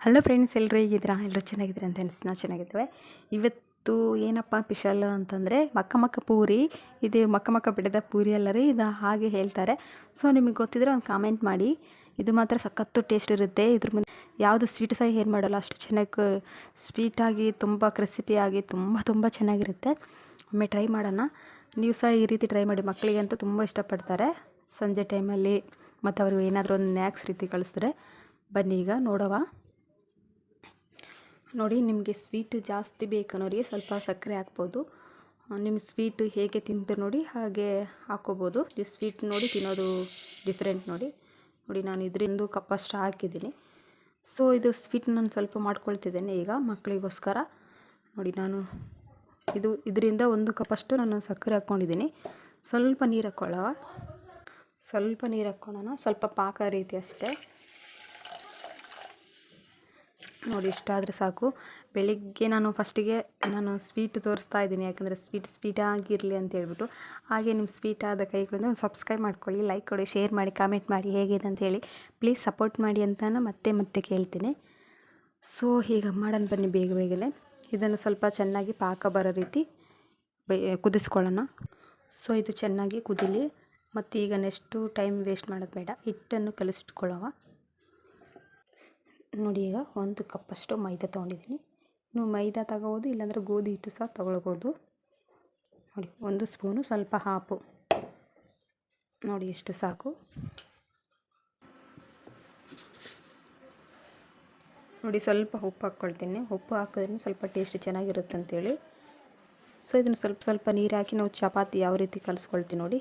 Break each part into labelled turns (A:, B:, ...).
A: Hello friends ಎಲ್ಲರೂ ಹೇಗಿದ್ದೀರಾ? ಎಲ್ಲರೂ ಚೆನ್ನಾಗಿದ್ದೀರಾ ಅಂತ ಅನಿಸ್ತು, ನಾವು ಚೆನ್ನಾಗಿದ್ದೇವೆ. ಇವತ್ತು ಏನಪ್ಪ ಸ್ಪೆಷಲ್ ಅಂತಂದರೆ ಮಕ್ಕ ಮಕ್ಕ ಪೂರಿ. ಇದು ಮಕ್ಕ ಮಕ್ಕ ಬಿಡದ ಪೂರಿ ಅಲ್ಲ ರೀ, ಇದು ಹಾಗೆ ಹೇಳ್ತಾರೆ. ಸೊ ನಿಮಗೆ ಗೊತ್ತಿದ್ರೆ ಒಂದು ಕಾಮೆಂಟ್ ಮಾಡಿ. ಇದು ಮಾತ್ರ ಸಖತ್ತು ಟೇಸ್ಟ್ ಇರುತ್ತೆ. ಇದ್ರ ಮುಂದೆ ಯಾವುದು ಸ್ವೀಟ್ ಸಹ ಏನು ಮಾಡೋಲ್ಲ, ಅಷ್ಟು ಚೆನ್ನಾಗಿ ಸ್ವೀಟಾಗಿ ತುಂಬ ಕ್ರಿಸಿಪಿಯಾಗಿ ತುಂಬ ತುಂಬ ಚೆನ್ನಾಗಿರುತ್ತೆ. ಒಮ್ಮೆ ಟ್ರೈ ಮಾಡೋಣ. ನೀವು ಸಹ ಈ ರೀತಿ ಟ್ರೈ ಮಾಡಿ ಮಕ್ಕಳಿಗೆ ಅಂತೂ ತುಂಬ ಇಷ್ಟಪಡ್ತಾರೆ. ಸಂಜೆ ಟೈಮಲ್ಲಿ ಮತ್ತು ಅವ್ರಿಗೆ ಏನಾದರೂ ಒಂದು ನ್ಯಾಕ್ಸ್ ರೀತಿ ಕಳಿಸಿದ್ರೆ ಬನ್ನಿ ಈಗ ನೋಡೋವ. ನೋಡಿ, ನಿಮಗೆ ಸ್ವೀಟು ಜಾಸ್ತಿ ಬೇಕನ್ನೋರಿಗೆ ಸ್ವಲ್ಪ ಸಕ್ಕರೆ ಹಾಕ್ಬೋದು. ನಿಮ್ಮ ಸ್ವೀಟು ಹೇಗೆ ತಿಂತು ನೋಡಿ, ಹಾಗೆ ಹಾಕೋಬೋದು ಸ್ವೀಟ್ ನೋಡಿ ತಿನ್ನೋದು ಡಿಫ್ರೆಂಟ್ ನೋಡಿ. ನೋಡಿ, ನಾನು ಇದರಿಂದ ಕಪ್ಪಷ್ಟು ಹಾಕಿದ್ದೀನಿ. ಸೊ ಇದು ಸ್ವೀಟ್ ನಾನು ಸ್ವಲ್ಪ ಮಾಡ್ಕೊಳ್ತಿದ್ದೇನೆ ಈಗ ಮಕ್ಕಳಿಗೋಸ್ಕರ ನೋಡಿ, ನಾನು ಇದು, ಇದರಿಂದ ಒಂದು ಕಪ್ಪಷ್ಟು ನಾನು ಸಕ್ಕರೆ ಹಾಕ್ಕೊಂಡಿದ್ದೀನಿ. ಸ್ವಲ್ಪ ನೀರು ಹಾಕ್ಕೊಳ್ಳೋ ಸ್ವಲ್ಪ ನೀರು ಹಾಕ್ಕೊಳ್ಳೋಣ ಸ್ವಲ್ಪ ಪಾಕ ರೀತಿ ಅಷ್ಟೇ. ನೋಡಿ ಇಷ್ಟಾದರೆ ಸಾಕು. ಬೆಳಿಗ್ಗೆ ನಾನು ಫಸ್ಟಿಗೆ ನಾನು ಸ್ವೀಟ್ ತೋರಿಸ್ತಾ ಇದ್ದೀನಿ, ಯಾಕಂದರೆ ಸ್ವೀಟ್ ಸ್ವೀಟಾಗಿರಲಿ ಅಂತ ಹೇಳ್ಬಿಟ್ಟು. ಹಾಗೆ ನಿಮ್ಮ ಸ್ವೀಟ್ ಆದ ಕೈಗಳಿಂದ ಒಂದು ಸಬ್ಸ್ಕ್ರೈಬ್ ಮಾಡ್ಕೊಳ್ಳಿ, ಲೈಕ್ ಕೊಡಿ, ಶೇರ್ ಮಾಡಿ, ಕಾಮೆಂಟ್ ಮಾಡಿ, ಹೇಗಿದೆ ಅಂತ ಹೇಳಿ. ಪ್ಲೀಸ್ ಸಪೋರ್ಟ್ ಮಾಡಿ ಅಂತ ಮತ್ತೆ ಮತ್ತೆ ಕೇಳ್ತೀನಿ. ಸೊ, ಈಗ ಮಾಡೋಣ ಬನ್ನಿ ಬೇಗ ಬೇಗನೆ. ಇದನ್ನು ಸ್ವಲ್ಪ ಚೆನ್ನಾಗಿ ಪಾಕ ಬರೋ ರೀತಿ ಕುದಿಸ್ಕೊಳ್ಳೋಣ. ಸೊ, ಇದು ಚೆನ್ನಾಗಿ ಕುದಿಲಿ. ಮತ್ತು ಈಗ ನೆಕ್ಸ್ಟು ಟೈಮ್ ವೇಸ್ಟ್ ಮಾಡೋದು ಬೇಡ. ಹಿಟ್ಟನ್ನು ಕಲಿಸಿಟ್ಕೊಳ್ಳೋವ. ನೋಡಿ ಈಗ ಒಂದು ಕಪ್ಪಷ್ಟು ಮೈದಾ ತೊಗೊಂಡಿದ್ದೀನಿ. ನೀವು ಮೈದಾ ತಗೋಬೋದು, ಇಲ್ಲಾಂದರೆ ಗೋಧಿ ಹಿಟ್ಟು ಸಹ ತೊಗೊಳ್ಬೋದು. ನೋಡಿ, ಒಂದು ಸ್ಪೂನು ಸ್ವಲ್ಪ ಹಾಪು. ನೋಡಿ, ಇಷ್ಟು ಸಾಕು. ನೋಡಿ, ಸ್ವಲ್ಪ ಉಪ್ಪು ಹಾಕ್ಕೊಳ್ತೀನಿ. ಉಪ್ಪು ಹಾಕಿದ್ರೆ ಸ್ವಲ್ಪ ಟೇಸ್ಟ್ ಚೆನ್ನಾಗಿರುತ್ತೆ ಅಂತೇಳಿ. ಸೊ ಇದನ್ನು ಸ್ವಲ್ಪ ಸ್ವಲ್ಪ ನೀರು ಹಾಕಿ ನಾವು ಚಪಾತಿ ಯಾವ ರೀತಿ ಕಲಿಸ್ಕೊಳ್ತೀವಿ ನೋಡಿ,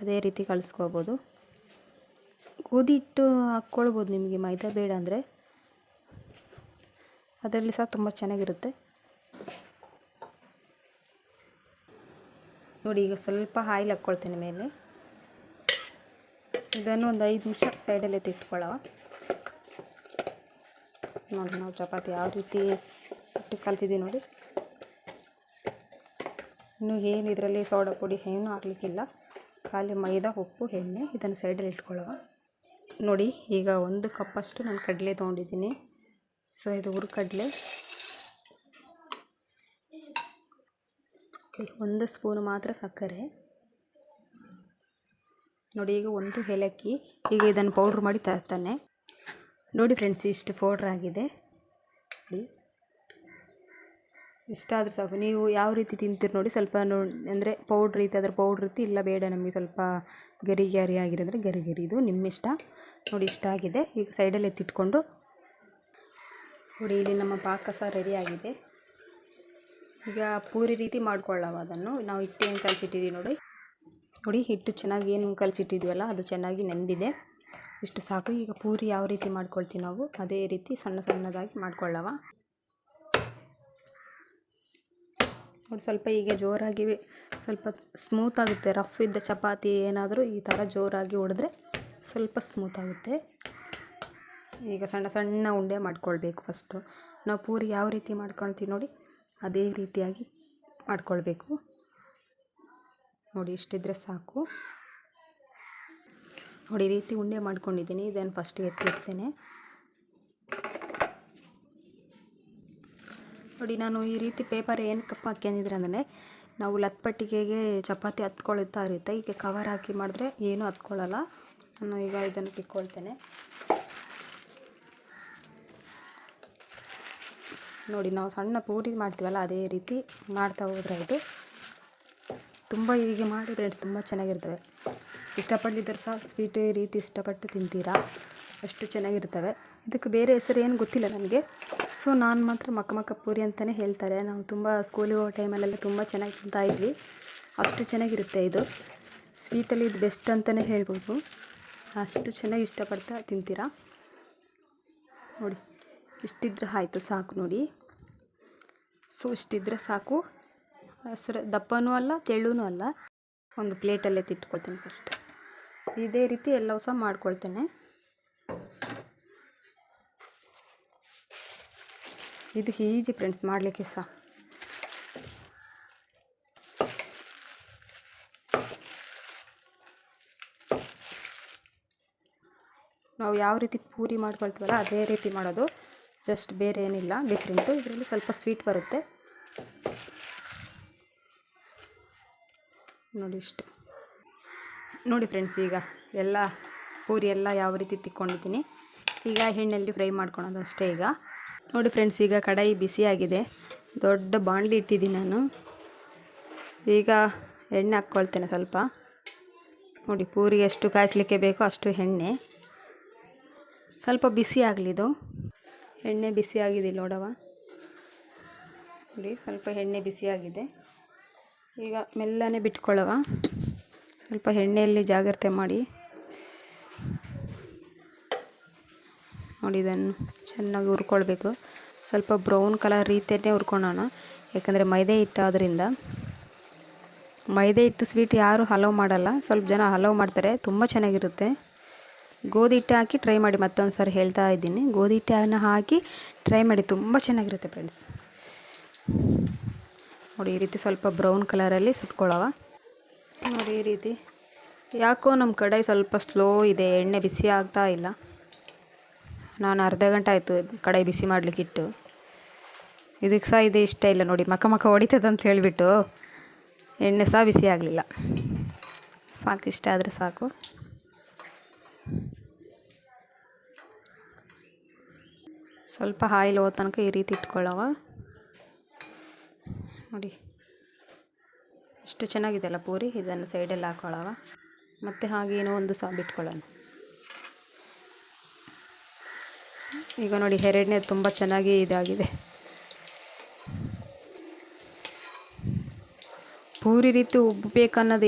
A: ಅದೇ ರೀತಿ ಕಲಿಸ್ಕೋಬೋದು ಗೋಧಿ ಹಿಟ್ಟು ಹಾಕ್ಕೊಳ್ಬೋದು ನಿಮಗೆ ಮೈದಾ ಬೇಡ ಅಂದರೆ. ಅದರಲ್ಲಿ ಸಹ ತುಂಬ ಚೆನ್ನಾಗಿರುತ್ತೆ. ನೋಡಿ, ಈಗ ಸ್ವಲ್ಪ ಆಯಿಲ್ ಹಾಕ್ಕೊಳ್ತೇನೆ ಮೇಲೆ. ಇದನ್ನು ಒಂದು ಐದು ನಿಮಿಷ ಸೈಡಲ್ಲಿ ಎತ್ತಿಟ್ಕೊಳ್ಳೋ ನೋಡಿ, ನಾವು ಚಪಾತಿ ಯಾವ ರೀತಿ ಇಟ್ಟು ಕಲ್ತಿದ್ದೀವಿ ನೋಡಿ. ಇನ್ನು ಏನು ಇದರಲ್ಲಿ ಸೋಡಾ ಪುಡಿ ಏನೂ ಹಾಕ್ಲಿಕ್ಕಿಲ್ಲ. ಖಾಲಿ ಮೈದಾ ಉಪ್ಪು, ಎಣ್ಣೆ ಇದನ್ನು ಸೈಡಲ್ಲಿ ಇಟ್ಕೊಳ್ಳುವ. ನೋಡಿ, ಈಗ ಒಂದು ಕಪ್ಪಷ್ಟು ನಾನು ಕಡಲೆ ತೊಗೊಂಡಿದ್ದೀನಿ. ಸೊ, ಇದು ಹುರ್ಕಡಲೆ. ಒಂದು ಸ್ಪೂನು ಮಾತ್ರ ಸಕ್ಕರೆ. ನೋಡಿ, ಈಗ ಒಂದು ಏಲಕ್ಕಿ. ಈಗ ಇದನ್ನು ಪೌಡ್ರ್ ಮಾಡಿ ತರ್ತಾನೆ. ನೋಡಿ ಫ್ರೆಂಡ್ಸ್, ಇಷ್ಟು ಪೌಡ್ರ್ ಆಗಿದೆ. ನೋಡಿ. ಇಷ್ಟಾದರೂ ಸಾಕು. ನೀವು ಯಾವ ರೀತಿ ತಿಂತೀರಿ ನೋಡಿ, ಸ್ವಲ್ಪ ನೋ, ಅಂದರೆ ಪೌಡ್ರ್ ಇತ್ತು, ಅದ್ರ ಪೌಡ್ರ್ ರೀತಿ ಇಲ್ಲ ಬೇಡ, ನಮಗೆ ಸ್ವಲ್ಪ ಗರಿ ಗರಿ ಆಗಿರೋದ್ರೆ ಗರಿ ಗರಿ ಇದು ನಿಮ್ಮ ಇಷ್ಟ ನೋಡಿ ಇಷ್ಟ ಆಗಿದೆ ಈಗ ಸೈಡಲ್ಲಿ ಎತ್ತಿಟ್ಕೊಂಡು ನೋಡಿ, ಇಲ್ಲಿ ನಮ್ಮ ಪಾಕ ಸಹ ರೆಡಿ ಆಗಿದೆ. ಈಗ ಪೂರಿ ರೀತಿ ಮಾಡ್ಕೊಳ್ಳವ ಅದನ್ನು. ನಾವು ಹಿಟ್ಟು ಏನು ಕಲಸಿಟ್ಟಿದ್ದೀವಿ ನೋಡಿ. ನೋಡಿ, ಹಿಟ್ಟು ಚೆನ್ನಾಗಿ ಏನು ಕಲಸಿಟ್ಟಿದ್ದೀವಲ್ಲ ಅದು ಚೆನ್ನಾಗಿ ನೆಂದಿದೆ. ಇಷ್ಟು ಸಾಕು. ಈಗ ಪೂರಿ ಯಾವ ರೀತಿ ಮಾಡ್ಕೊಳ್ತೀವಿ ನಾವು, ಅದೇ ರೀತಿ ಸಣ್ಣ ಸಣ್ಣದಾಗಿ ಮಾಡ್ಕೊಳ್ಳವ ನೋಡಿ, ಸ್ವಲ್ಪ ಈಗ ಜೋರಾಗಿ, ಸ್ವಲ್ಪ ಸ್ಮೂತ್ ಆಗುತ್ತೆ. ರಫ್ ಇದ್ದ ಚಪಾತಿ ಏನಾದರೂ ಈ ಥರ ಜೋರಾಗಿ ಹೊಡೆದ್ರೆ ಸ್ವಲ್ಪ ಸ್ಮೂತ್ ಆಗುತ್ತೆ. ಈಗ ಸಣ್ಣ ಸಣ್ಣ ಉಂಡೆ ಮಾಡ್ಕೊಳ್ಬೇಕು ಫಸ್ಟು ನಾವು ಪೂರಿ ಯಾವ ರೀತಿ ಮಾಡ್ಕೊಳ್ತೀವಿ ನೋಡಿ, ಅದೇ ರೀತಿಯಾಗಿ ಮಾಡ್ಕೊಳ್ಬೇಕು. ನೋಡಿ, ಇಷ್ಟಿದ್ರೆ ಸಾಕು. ನೋಡಿ ರೀತಿ ಉಂಡೆ ಮಾಡ್ಕೊಂಡಿದ್ದೀನಿ. ಇದನ್ನು ಫಸ್ಟ್ ಎತ್ತಿರ್ತೇನೆ ನೋಡಿ, ನಾನು ಈ ರೀತಿ ಪೇಪರ್ ಏನಕ್ಕಪ್ಪ ಹಾಕ್ಯಂದಿದ್ರೆ ಅಂದರೆ ನಾವು ಲತ್ಪಟ್ಟಿಗೆಗೆ ಚಪಾತಿ ಹತ್ಕೊಳ್ತಾ ಇರುತ್ತೆ. ಈಗ ಕವರ್ ಹಾಕಿ ಮಾಡಿದ್ರೆ ಏನೂ ಹತ್ಕೊಳ್ಳಲ್ಲ ನಾನು ಈಗ ಇದನ್ನು ತಿಕ್ಕೊಳ್ತೇನೆ ನೋಡಿ, ನಾವು ಸಣ್ಣ ಪೂರಿ ಮಾಡ್ತೀವಲ್ಲ, ಅದೇ ರೀತಿ ಮಾಡ್ತಾ ಹೋದ್ರೆ ಇದು ತುಂಬ ಹೀಗೆ ಮಾಡಿದರೆ ತುಂಬ ಚೆನ್ನಾಗಿರ್ತವೆ. ಇಷ್ಟಪಟ್ಟಿದ್ದರೆ ಸಹ ಸ್ವೀಟ್ ರೀತಿ ಇಷ್ಟಪಟ್ಟು ತಿಂತೀರಾ? ಅಷ್ಟು ಚೆನ್ನಾಗಿರ್ತವೆ. ಇದಕ್ಕೆ ಬೇರೆ ಹೆಸರು ಏನು ಗೊತ್ತಿಲ್ಲ ನನಗೆ. ಸೊ ನಾನು ಮಾತ್ರ ಮಕ್ಕ ಮಕ್ಕ ಪೂರಿ ಅಂತಲೇ ಹೇಳ್ತಾರೆ. ನಾವು ತುಂಬ ಸ್ಕೂಲಿಗೆ ಹೋಗೋ ಟೈಮಲ್ಲೆಲ್ಲ ತುಂಬ ಚೆನ್ನಾಗಿ ತಿಂತಾ ಇದ್ವಿ. ಅಷ್ಟು ಚೆನ್ನಾಗಿರುತ್ತೆ ಇದು. ಸ್ವೀಟಲ್ಲಿ ಇದು ಬೆಸ್ಟ್ ಅಂತಲೇ ಹೇಳ್ಬೋದು. ಅಷ್ಟು ಚೆನ್ನಾಗಿ ಇಷ್ಟಪಡ್ತಾ ತಿಂತೀರಾ? ನೋಡಿ. ಇಷ್ಟಿದ್ರೆ ಆಯಿತು, ಸಾಕು ನೋಡಿ. ಸೊ ಇಷ್ಟಿದ್ರೆ ಸಾಕು. ಹಸಿರು ದಪ್ಪನೂ ಅಲ್ಲ ತೆಳ್ಳೂ ಅಲ್ಲ. ಒಂದು ಪ್ಲೇಟಲ್ಲೇ ತಿಟ್ಕೊಳ್ತೀನಿ ಫಸ್ಟ್ ಇದೇ ರೀತಿ ಎಲ್ಲವೂ ಸಹ ಮಾಡ್ಕೊಳ್ತೇನೆ. ಇದು ಈಜಿ ಫ್ರೆಂಡ್ಸ್ ಮಾಡಲಿಕ್ಕೆ ಸಹ ನಾವು ಯಾವ ರೀತಿ ಪೂರಿ ಮಾಡ್ಕೊಳ್ತೀವಲ್ಲ, ಅದೇ ರೀತಿ ಮಾಡೋದು. ಜಸ್ಟ್ ಬೇರೆ ಏನಿಲ್ಲ. ಡಿಫ್ರೆಂಟು ಇದರಲ್ಲಿ ಸ್ವಲ್ಪ ಸ್ವೀಟ್ ಬರುತ್ತೆ. ನೋಡಿ ಇಷ್ಟು. ನೋಡಿ ಫ್ರೆಂಡ್ಸ್, ಈಗ ಎಲ್ಲ ಪೂರಿ ಎಲ್ಲ ಯಾವ ರೀತಿ ತಿಕ್ಕೊಂಡಿದ್ದೀನಿ. ಈಗ ಹೆಣ್ಣಲ್ಲಿ ಫ್ರೈ ಮಾಡ್ಕೊಳೋದು ಅಷ್ಟೇ ಈಗ. ನೋಡಿ ಫ್ರೆಂಡ್ಸ್, ಈಗ ಕಡಾಯಿ ಬಿಸಿಯಾಗಿದೆ. ದೊಡ್ಡ ಬಾಣಲಿ ಇಟ್ಟಿದ್ದೀನಿ ನಾನು. ಈಗ ಎಣ್ಣೆ ಹಾಕ್ಕೊಳ್ತೇನೆ ಸ್ವಲ್ಪ. ನೋಡಿ ಪೂರಿ ಎಷ್ಟು ಕಾಯಿಸ್ಲಿಕ್ಕೆ ಬೇಕೋ ಅಷ್ಟು ಎಣ್ಣೆ. ಸ್ವಲ್ಪ ಬಿಸಿ ಆಗಲಿ ಇದು ಎಣ್ಣೆ ಬಿಸಿ ಆಗಿದೆ ನೋಡವ ನೋಡಿ, ಸ್ವಲ್ಪ ಎಣ್ಣೆ ಬಿಸಿಯಾಗಿದೆ. ಈಗ ಮೆಲ್ಲನೆ ಬಿಟ್ಕೊಳ್ಳವ ಸ್ವಲ್ಪ ಎಣ್ಣೆಯಲ್ಲಿ ಜಾಗ್ರತೆ ಮಾಡಿ. ನೋಡಿ, ಇದನ್ನು ಚೆನ್ನಾಗಿ ಹುರ್ಕೊಳ್ಬೇಕು. ಸ್ವಲ್ಪ ಬ್ರೌನ್ ಕಲರ್ ರೀತಿಯನ್ನೇ ಹುರ್ಕೊಳ್ಳೋಣ ಯಾಕಂದರೆ ಮೈದೆ ಹಿಟ್ಟು ಆದ್ದರಿಂದ ಮೈದೆ ಹಿಟ್ಟು ಸ್ವೀಟ್ ಯಾರು ಹಲವು ಮಾಡಲ್ಲ. ಸ್ವಲ್ಪ ಜನ ಹಲವು ಮಾಡ್ತಾರೆ. ತುಂಬ ಚೆನ್ನಾಗಿರುತ್ತೆ. ಗೋಧಿ ಹಿಟ್ಟು ಹಾಕಿ ಟ್ರೈ ಮಾಡಿ ಮತ್ತೊಂದು ಸಾರಿ ಹೇಳ್ತಾ ಇದ್ದೀನಿ. ಗೋಧಿ ಹಿಟ್ಟನ್ನು ಹಾಕಿ ಟ್ರೈ ಮಾಡಿ, ತುಂಬ ಚೆನ್ನಾಗಿರುತ್ತೆ ಫ್ರೆಂಡ್ಸ್ ನೋಡಿ, ಈ ರೀತಿ ಸ್ವಲ್ಪ ಬ್ರೌನ್ ಕಲರಲ್ಲಿ ಸುಟ್ಕೊಳ್ಳೋವ. ನೋಡಿ, ಈ ರೀತಿ. ಯಾಕೋ ನಮ್ಮ ಕಡೆ ಸ್ವಲ್ಪ ಸ್ಲೋ ಇದೆ, ಎಣ್ಣೆ ಬಿಸಿ ಆಗ್ತಾ ಇಲ್ಲ. ನಾನು ಅರ್ಧ ಗಂಟೆ ಆಯಿತು ಕಡಾಯಿ ಬಿಸಿ ಮಾಡಲಿಕ್ಕಿಟ್ಟು ಇದಕ್ಕೆ ಸಹ ಇದು ಇಷ್ಟ ಇಲ್ಲ ನೋಡಿ, ಮಕ ಮಕ ಹೊಡಿತದೆ ಅಂತ ಹೇಳಿಬಿಟ್ಟು ಎಣ್ಣೆ ಸಹ ಬಿಸಿ ಆಗಲಿಲ್ಲ. ಸಾಕು, ಇಷ್ಟ ಆದರೆ ಸಾಕು. ಸ್ವಲ್ಪ ಆಯಿಲ್ ಹೋದ ತನಕ ಈ ರೀತಿ ಇಟ್ಕೊಳ್ಳವ. ನೋಡಿ. ಎಷ್ಟು ಚೆನ್ನಾಗಿದೆಯಲ್ಲ ಪೂರಿ? ಇದನ್ನು ಸೈಡಲ್ಲಿ ಹಾಕೊಳ್ಳವ. ಮತ್ತು ಹಾಗೇನೋ ಒಂದು ಸಹ ಬಿಟ್ಕೊಳ್ಳೋಣ ಈಗ ನೋಡಿ, ಎರಡನೇ ತುಂಬ ಚೆನ್ನಾಗಿ ಇದಾಗಿದೆ. ಪೂರಿ ರೀತಿ ಉಬ್ಬಬೇಕನ್ನೋದು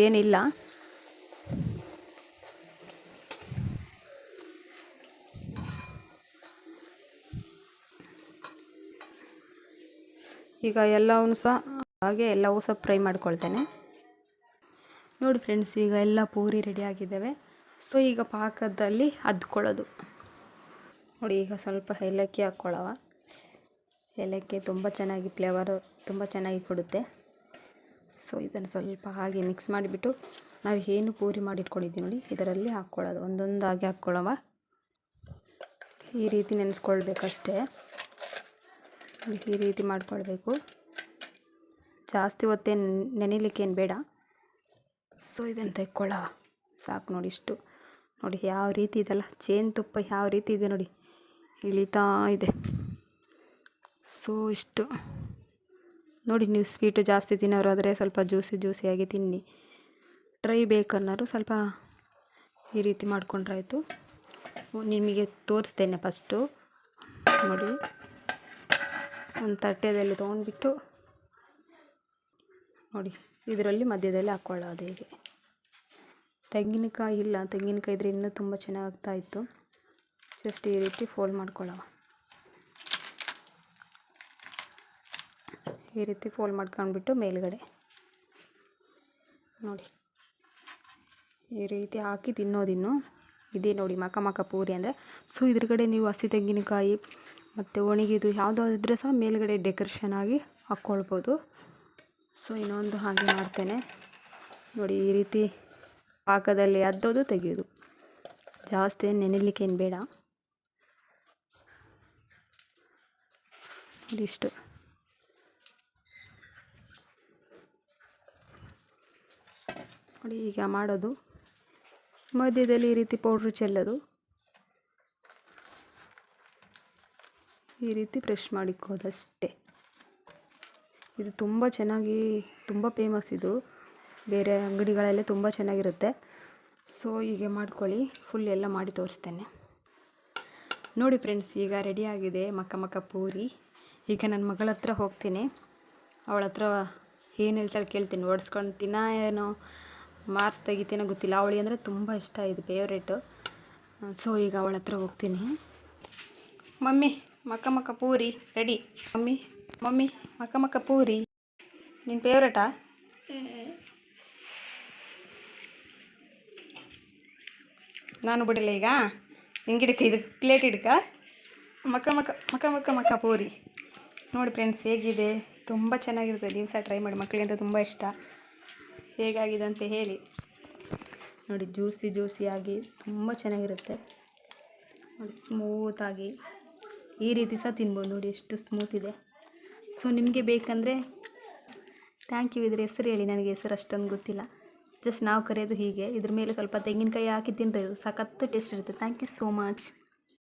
A: ಈಗ ಎಲ್ಲವೂ ಸಹ ಹಾಗೆ ಎಲ್ಲವೂ ಸಹ ಫ್ರೈ ಮಾಡ್ಕೊಳ್ತೇನೆ. ನೋಡಿ ಫ್ರೆಂಡ್ಸ್, ಈಗ ಎಲ್ಲ ಪೂರಿ ರೆಡಿ ಆಗಿದ್ದಾವೆ. ಸೊ ಈಗ ಪಾಕದಲ್ಲಿ ಅದ್ಕೊಳ್ಳೋದು. ನೋಡಿ, ಈಗ ಸ್ವಲ್ಪ ಏಲಕ್ಕಿ ಹಾಕ್ಕೊಳ್ಳವ. ಏಲಕ್ಕಿ ತುಂಬ ಚೆನ್ನಾಗಿ ಫ್ಲೇವರು ತುಂಬ ಚೆನ್ನಾಗಿ ಕೊಡುತ್ತೆ. ಸೊ ಇದನ್ನು ಸ್ವಲ್ಪ ಹಾಗೆ ಮಿಕ್ಸ್ ಮಾಡಿಬಿಟ್ಟು ನಾವು ಏನು ಪೂರಿ ಮಾಡಿಟ್ಕೊಂಡಿದ್ದೀವಿ ನೋಡಿ, ಇದರಲ್ಲಿ ಹಾಕ್ಕೊಳ್ಳೋದು. ಒಂದೊಂದಾಗಿ ಹಾಕ್ಕೊಳ್ಳವ. ಈ ರೀತಿ ನೆನೆಸ್ಕೊಳ್ಬೇಕಷ್ಟೇ. ಈ ರೀತಿ ಮಾಡ್ಕೊಳ್ಬೇಕು. ಜಾಸ್ತಿ ಹೊತ್ತೇನು ನೆನೆಲಿಕ್ಕೇನು ಬೇಡ. ಸೊ, ಇದನ್ನು ತೆಕ್ಕೊಳ್ಳವ ಸಾಕು ನೋಡಿ ಇಷ್ಟು. ನೋಡಿ ಯಾವ ರೀತಿ ಇದೆಲ್ಲ? ತುಪ್ಪ ಯಾವ ರೀತಿ ಇದೆ ನೋಡಿ. ಇಳಿತಾ ಇದೆ. ಸೊ, ಇಷ್ಟು. ನೋಡಿ, ನೀವು ಸ್ವೀಟು ಜಾಸ್ತಿ ತಿನ್ನೋರು ಆದರೆ ಸ್ವಲ್ಪ ಜ್ಯೂಸಿ ಜ್ಯೂಸಿಯಾಗಿ ತಿನ್ನಿ. ಟ್ರೈ ಬೇಕನ್ನೋರು ಸ್ವಲ್ಪ ಈ ರೀತಿ ಮಾಡ್ಕೊಂಡ್ರಾಯ್ತು. ನಿಮಗೆ ತೋರಿಸ್ತೇನೆ ಫಸ್ಟು. ನೋಡಿ. ಒಂದು ತಟ್ಟೆದಲ್ಲಿ ತೊಗೊಂಡ್ಬಿಟ್ಟು ನೋಡಿ, ಇದರಲ್ಲಿ ಮಧ್ಯದಲ್ಲಿ ಹಾಕ್ಕೊಳ್ಳೋದು ಹೀಗೆ. ತೆಂಗಿನಕಾಯಿ ಇಲ್ಲ, ತೆಂಗಿನಕಾಯಿ ಇದ್ರೆ ಇನ್ನೂ ತುಂಬ ಚೆನ್ನಾಗ್ತಾ ಇತ್ತು. ಜಸ್ಟ್ ಈ ರೀತಿ ಫೋಲ್ಡ್ ಮಾಡ್ಕೊಳ್ಳವ. ಈ ರೀತಿ ಫೋಲ್ಡ್ ಮಾಡ್ಕೊಂಡ್ಬಿಟ್ಟು ಮೇಲ್ಗಡೆ ನೋಡಿ. ಈ ರೀತಿ ಹಾಕಿ ತಿನ್ನೋದಿನ್ನು ಇದೇ ನೋಡಿ ಮಕ ಮಕ ಪೂರಿ ಅಂದರೆ. ಸೊ ಇದ್ರಗಡೆ ನೀವು ಹಸಿ ತೆಂಗಿನಕಾಯಿ ಮತ್ತು ಒಣಗಿದು ಯಾವುದಾದ್ರೂ ಸಹ ಮೇಲುಗಡೆ ಡೆಕೋರೇಷನ್ ಆಗಿ ಹಾಕ್ಕೊಳ್ಬೋದು. ಸೊ, ಇನ್ನೊಂದು ಹಾಗೆ ಮಾಡ್ತೇನೆ. ನೋಡಿ, ಈ ರೀತಿ ಪಾಕದಲ್ಲಿ ಅದ್ದೋದು ತೆಗೆಯೋದು. ಜಾಸ್ತಿ ಏನು ನೆನೆಲಿಕ್ಕೇನು ಬೇಡ. ಇಷ್ಟು. ನೋಡಿ, ಈಗ ಮಾಡೋದು. ಮಧ್ಯದಲ್ಲಿ ಈ ರೀತಿ ಪೌಡ್ರು ಚೆಲ್ಲೋದು. ಈ ರೀತಿ ಫ್ರೆಶ್ ಮಾಡಿಕ್ಕೋದಷ್ಟೇ ಇದು ತುಂಬ ಚೆನ್ನಾಗಿ, ತುಂಬ ಫೇಮಸ್ ಇದು. ಬೇರೆ ಅಂಗಡಿಗಳಲ್ಲೇ ತುಂಬ ಚೆನ್ನಾಗಿರುತ್ತೆ. ಸೊ ಹೀಗೆ ಮಾಡ್ಕೊಳ್ಳಿ. ಫುಲ್ ಎಲ್ಲ ಮಾಡಿ ತೋರಿಸ್ತೇನೆ. ನೋಡಿ ಫ್ರೆಂಡ್ಸ್ ಈಗ ರೆಡಿಯಾಗಿದೆ ಮಕ್ಕ ಮಕ್ಕ ಪೂರಿ. ಈಗ ನನ್ನ ಮಗಳ ಹತ್ರ ಹೋಗ್ತೀನಿ. ಅವಳ ಹತ್ರ ಏನು ಹೇಳ್ತಾಳೆ ಕೇಳ್ತೀನಿ. ಓಡಿಸ್ಕೊಳ್ತೀನ ಏನೋ ಮಾರ್ಕ್ಸ್ ತೆಗಿತೀನೋ ಗೊತ್ತಿಲ್ಲ. ಅವಳಿ ಅಂದರೆ ತುಂಬ ಇಷ್ಟ, ಇದು ಫೇವ್ರೇಟು ಸೊ ಈಗ ಅವಳ ಹತ್ರ ಹೋಗ್ತೀನಿ. ಮಮ್ಮಿ ಮಕ್ಕ ಪೂರಿ ರೆಡಿ ಮಮ್ಮಿ ಮಮ್ಮಿ ಮಕ್ಕ ಪೂರಿ. ನಿನ್ನ ಫೇವ್ರೇಟಾ ನಾನು ಬಿಡಲ್ಲ ಈಗ. ಹಿಂಗೆ ಹಿಡ್ಕ, ಇದು ಪ್ಲೇಟ್ ಹಿಡ್ಕ. ಮಕ್ಕ ಮಕ್ಕ ಮಕ್ಕ ಮಕ್ಕ ಮಕ್ಕ ಪೂರಿ. ನೋಡಿ ಫ್ರೆಂಡ್ಸ್ ಹೇಗಿದೆ? ತುಂಬ ಚೆನ್ನಾಗಿರುತ್ತೆ. ನೀವು ಸಹ ಟ್ರೈ ಮಾಡಿ. ಮಕ್ಕಳಿಗೆ ಅಂತ ತುಂಬ ಇಷ್ಟ. ಹೇಗಾಗಿದೆ ಅಂತ ಹೇಳಿ. ನೋಡಿ ಜ್ಯೂಸಿ ಜ್ಯೂಸಿಯಾಗಿ ತುಂಬ ಚೆನ್ನಾಗಿರುತ್ತೆ. ನೋಡಿ ಸ್ಮೂತಾಗಿ ಈ ರೀತಿ ಸಹ ತಿನ್ಬೋದು ನೋಡಿ, ಎಷ್ಟು ಸ್ಮೂತ್ ಇದೆ. ಸೊ ನಿಮಗೆ ಬೇಕಂದರೆ ಥ್ಯಾಂಕ್ ಯು ಇದ್ರ ಹೆಸರು ಹೇಳಿ, ನನಗೆ ಹೆಸರು ಅಷ್ಟೊಂದು ಗೊತ್ತಿಲ್ಲ. ಜಸ್ಟ್ ನಾವು ಕರೆಯೋದು ಹೀಗೆ. ಇದ್ರ ಮೇಲೆ ಸ್ವಲ್ಪ ತೆಂಗಿನಕಾಯಿ ಹಾಕಿ ತಿನ್ನಿರಿ ಇದು ಸಖತ್ತು ಟೇಸ್ಟ್ ಇರುತ್ತೆ. Thank you so much